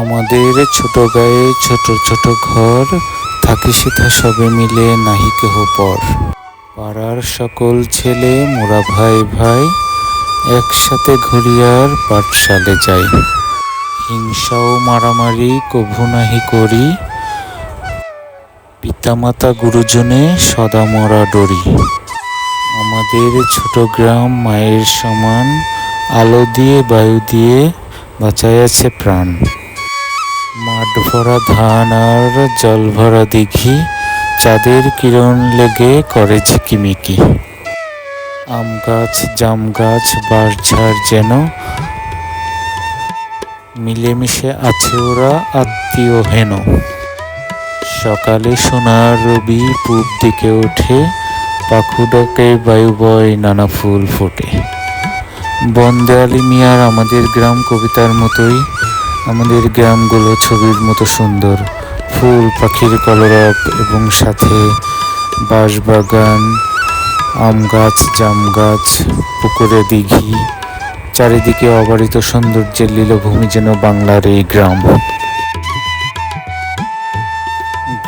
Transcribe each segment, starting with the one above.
আমাদের ছোট গায়ে ছোট ছোট ঘর, থাকি সেথা সবে মিলে নাহি কেহ পর। পাড়ার সকল ছেলে মোরা ভাই ভাই, একসাথে ঘুরিয়ার পাঠশালে যাই। হিংসাও মারামারি কভু নাহি করি। পিতামাতা গুরুজনে সদা মরা ডরি। আমাদের ছোট গ্রাম মায়ের সমান, আলো দিয়ে বায়ু দিয়ে বাঁচায় আছে প্রাণ। মাঠ ভরা ধান আর জল ভরা দিঘি, চাঁদের কিরণ লেগে করে ঝিকিমিকি। আম গাছ জাম গাছ বাঁশঝাড় যেন মিলেমিশে আছে ওরা আত্মীয় হেন। সকালে সোনার রবি পূব দিকে ওঠে পাখু ডাকে বায়ু বয় নানা ফুল ফোটে। বনদেয়ালি মিয়ার আমাদের গ্রাম কবিতার মতোই আমাদের গ্রামগুলো ছবির মতো সুন্দর। ফুল, পাখির কলরব এবং সাথে বাঁশবাগান আম গাছ জাম গাছ পুকুরে দিঘি, চারিদিকে অবারিত সৌন্দর্যের লীলভূমি যেন বাংলার এই গ্রাম।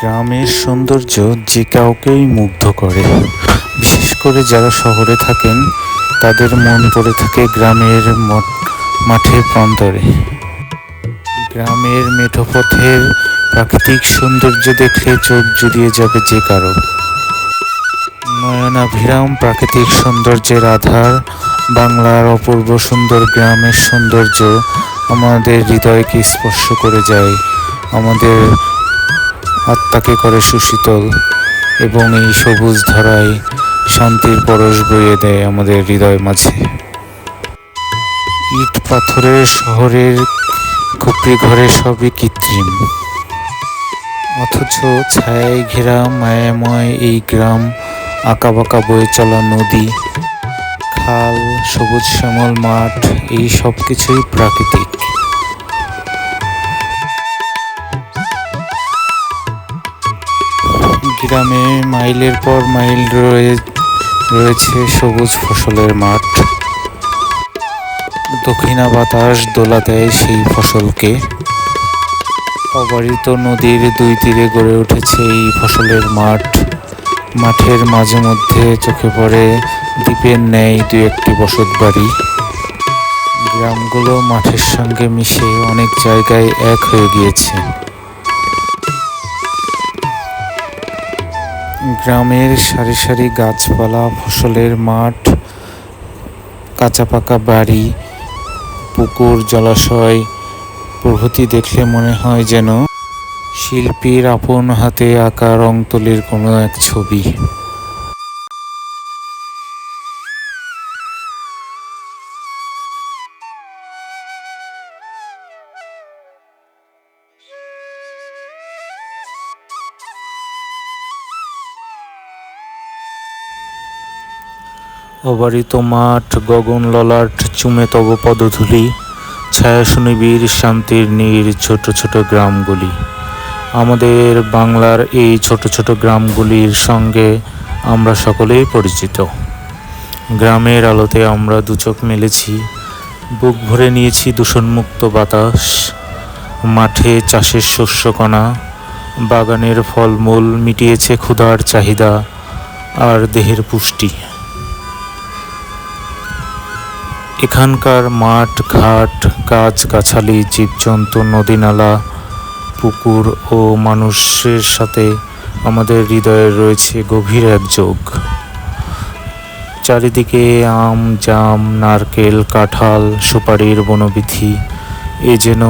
গ্রামের সৌন্দর্য যে কাউকেই মুগ্ধ করে। বিশেষ করে যারা শহরে থাকেন, তাদের মন পড়ে থাকে গ্রামের মঠ- প্রান্তরে। গ্রামের মেঠোপথের প্রাকৃতিক সৌন্দর্য দেখলে চোখ জুড়িয়ে যাবে যে কারও। নয়নাভিরাম প্রাকৃতিক সৌন্দর্যের আধার, বাংলার অপূর্ব সুন্দর গ্রামের সৌন্দর্য আমাদের হৃদয়কে স্পর্শ করে যায়, আমাদের আত্মাকে করে সুশীতল এবং এই সবুজ ধারায় শান্তির পরশ বইয়ে দেয় আমাদের হৃদয় মাঝে। ইট পাথরের শহরের খুপড়ি ঘরে সবই কৃত্রিম। অথচ ছায়ায় ঘেরা মায়াময় এই গ্রাম, আঁকাবাঁকা বয়ে চলা নদী, খাল, সবুজ শ্যামল মাঠ, এই সব কিছুই প্রাকৃতিক। গ্রামে মাইলের পর মাইল রয়ে রয়েছে সবুজ ফসলের মাঠ। দক্ষিণা বাতাস দোলা দেয় সেই ফসলকে। অবারিত নদীর দুই তীরে গড়ে উঠেছে এই ফসলের মাঠ। মাঠের মাঝে মধ্যে চোখে পড়ে দ্বীপের ন্যায় দু একটি বসত বাড়ি গ্রামগুলো মাঠের সঙ্গে মিশে অনেক জায়গায় এক হয়ে গিয়েছে। গ্রামের সারি সারি গাছপালা, ফসলের মাঠ, কাঁচা পাকা বাড়ি পুকুর জলাশয় প্রভৃতি দেখলে মনে হয় যেন শিল্পীর আপন হাতে আঁকা রং তুলির কোনো এক ছবি। অবারিত মাঠ, গগন ললাট, চুমে তব পদধূলি ছায়া সুনিবির শান্তির নীর ছোট ছোট গ্রামগুলি। আমাদের বাংলার এই ছোট ছোট গ্রামগুলির সঙ্গে আমরা সকলেই পরিচিত। গ্রামের আলোতে আমরা দুচোখ মেলেছি, বুক ভরে নিয়েছি দূষণমুক্ত বাতাস, মাঠে চাষের শস্যকণা বাগানের ফলমূল মিটিয়েছে ক্ষুধার চাহিদা আর দেহের পুষ্টি। এখানকার মাঠ, ঘাট গাছ গাছালি জীবজন্তু, নদীনালা, পুকুর ও মানুষের সাথে আমাদের হৃদয়ে রয়েছে গভীর এক যোগ। চারিদিকে আম, জাম, নারকেল, কাঁঠাল, সুপারির বনবিথি এ যেন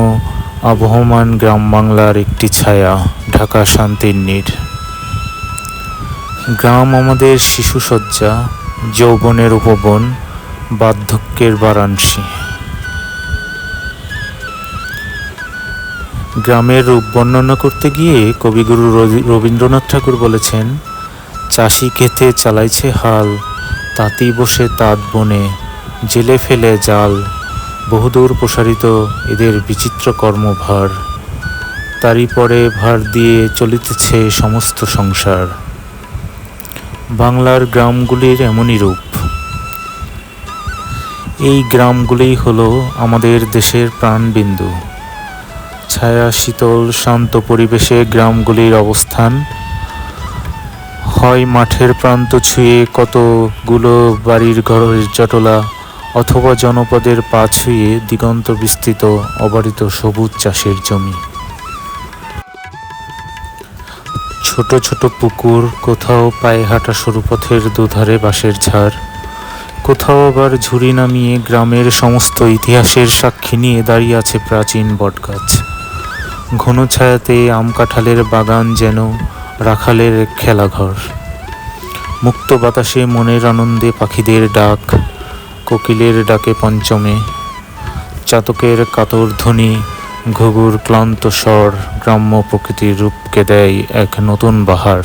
আবহমান গ্রাম বাংলার একটি ছায়া, ঢাকা শান্তির নীড় গ্রাম আমাদের শিশুসজ্জা, যৌবনের উপবন বার্ধক্যের বারাণসী। গ্রামের রূপ বর্ণনা করতে গিয়ে কবিগুরু রবীন্দ্রনাথ ঠাকুর বলেছেন, চাষি খেতে চালাইছে হাল, তাঁতি বসে তাঁত বনে, জেলে ফেলে জাল, বহুদূর প্রসারিত এদের বিচিত্র কর্মভার। তারই পরে ভার দিয়ে চলিতেছে সমস্ত সংসার। বাংলার গ্রামগুলির এমনই রূপ। এই গ্রামগুলিই হলো আমাদের দেশের প্রাণবিন্দু। ছায়া, শীতল, শান্ত পরিবেশে গ্রামগুলির অবস্থান। হয় মাঠের প্রান্ত ছুঁয়ে কতগুলো বাড়ির ঘরের জটলা, অথবা জনপদের পা ছুঁয়ে দিগন্ত বিস্তৃত, অবারিত সবুজ চাষের জমি। ছোট ছোট পুকুর, কোথাও পায়ে হাঁটা সরু পথের দুধারে বাঁশের ঝাড়। কোথাও আবার ঝুড়ি নামিয়ে গ্রামের সমস্ত ইতিহাসের সাক্ষী নিয়ে দাঁড়িয়ে আছে প্রাচীন বটগাছ। ঘন ছায়াতে আম কাঁঠালের বাগান যেন রাখালের খেলাঘর। মুক্ত বাতাসে মনের আনন্দে পাখিদের ডাক, কোকিলের ডাকে পঞ্চমে। চাতকের কাতর ধ্বনি, ঘুঘুর ক্লান্ত স্বর গ্রাম্য প্রকৃতির রূপকে দেয় এক নতুন বাহার।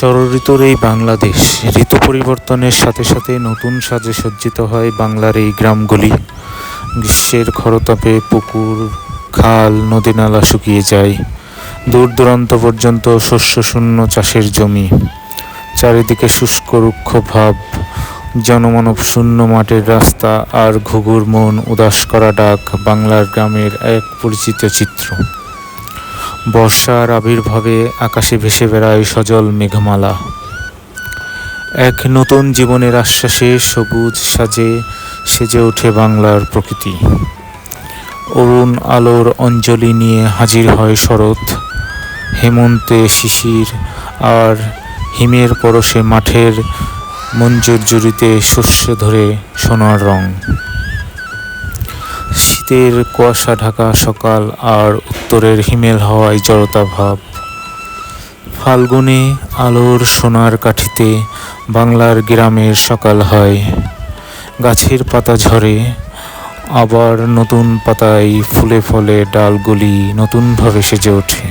ষড়ঋতুর এই বাংলাদেশ। ঋতু পরিবর্তনের সাথে সাথে নতুন সাজে সজ্জিত হয় বাংলার এই গ্রামগুলি। গ্রীষ্মের খরতাপে পুকুর, খাল, নদী নালা শুকিয়ে যায়। দূর দূরান্ত পর্যন্ত শস্যশূন্য চাষের জমি। চারিদিকে শুষ্ক রুক্ষ ভাব, জনমানব শূন্য মাটির রাস্তা আর ঘুঘুর মন উদাস করা ডাক বাংলার গ্রামের এক পরিচিত চিত্র। বর্ষার আবির্ভাবে আকাশে ভেসে বেড়ায় সজল মেঘমালা। এক নতুন জীবনের আশ্বাসে সবুজ সাজে সেজে ওঠে বাংলার প্রকৃতি। অরুণ আলোর অঞ্জলি নিয়ে হাজির হয় শরৎ। হেমন্তে শিশির আর হিমের পরশে মাঠের মঞ্জুর জুড়িতে শস্য ধরে সোনার রং। শীতের কুয়াশা ঢাকা সকাল আর উত্তরের হিমেল হওয়ায় জড়তা ভাব। ফাল্গুনে আলোর সোনার কাঠিতে বাংলার গ্রামের সকাল হয়। গাছের পাতা ঝরে, আবার নতুন পাতায় ফুলে ফলে ডালগুলি নতুনভাবে সেজে ওঠে।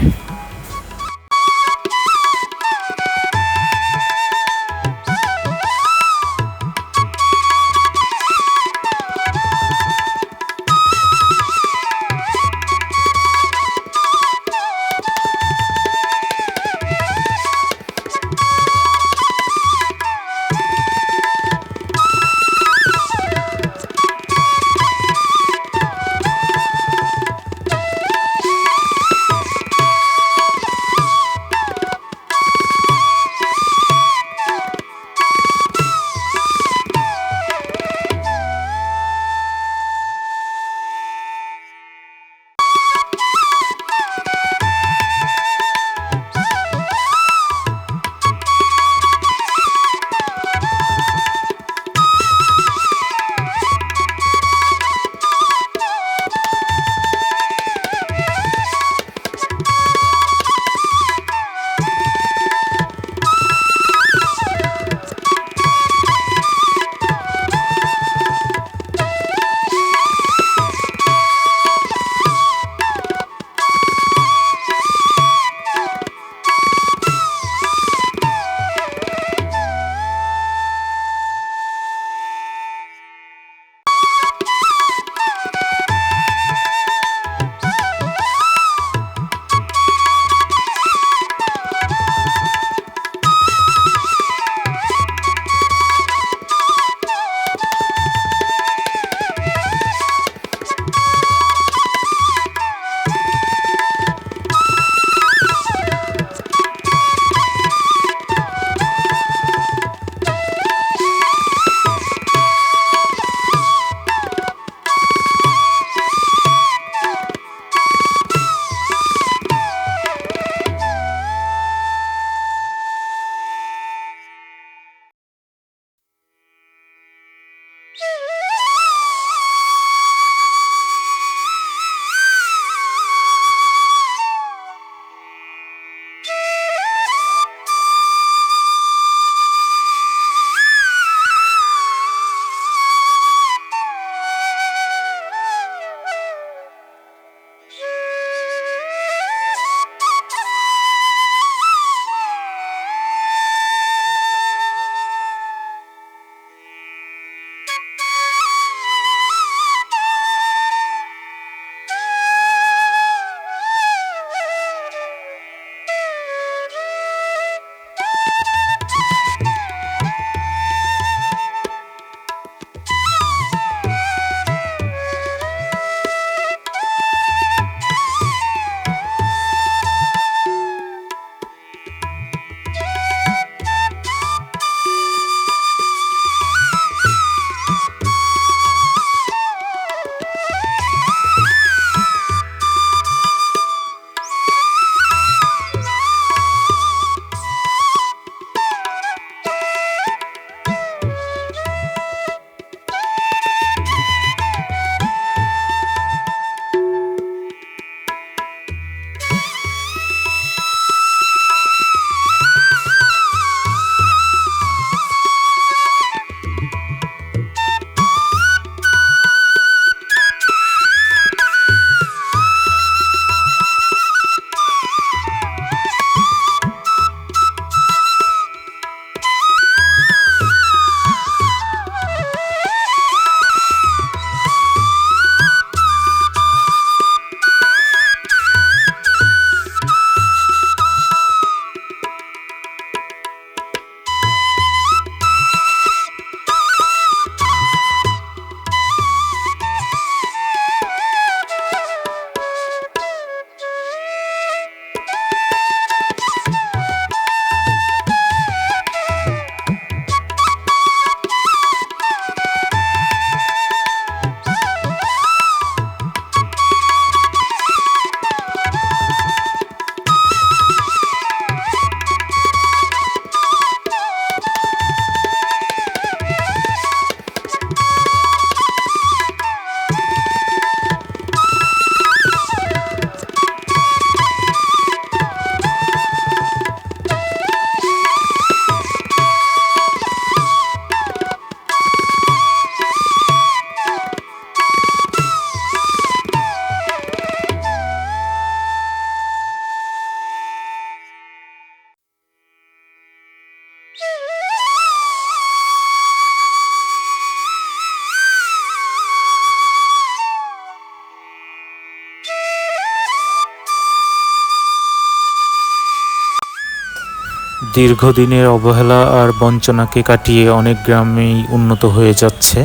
দীর্ঘদিনের অবহেলা আর বঞ্চনাকে কাটিয়ে অনেক গ্রামেই উন্নত হয়ে যাচ্ছে।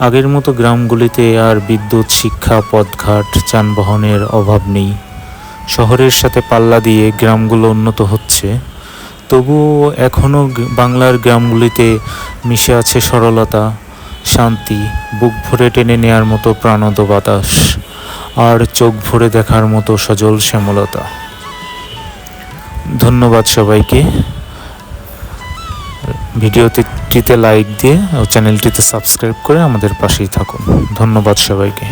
আগের মতো গ্রামগুলিতে আর বিদ্যুৎ, শিক্ষা, পথঘাট, যানবাহনের অভাব নেই। শহরের সাথে পাল্লা দিয়ে গ্রামগুলো উন্নত হচ্ছে। তবুও এখনও বাংলার গ্রামগুলিতে মিশে আছে সরলতা, শান্তি, বুক ভরে টেনে নেয়ার মতো প্রাণদ বাতাস, আর চোখ ভরে দেখার মতো সজল শ্যামলতা। ধন্যবাদ সবাইকে। ভিডিওটিতে লাইক দিয়ে ও চ্যানেলটিতে সাবস্ক্রাইব করে আমাদের পাশেই থাকুন। ধন্যবাদ সবাইকে।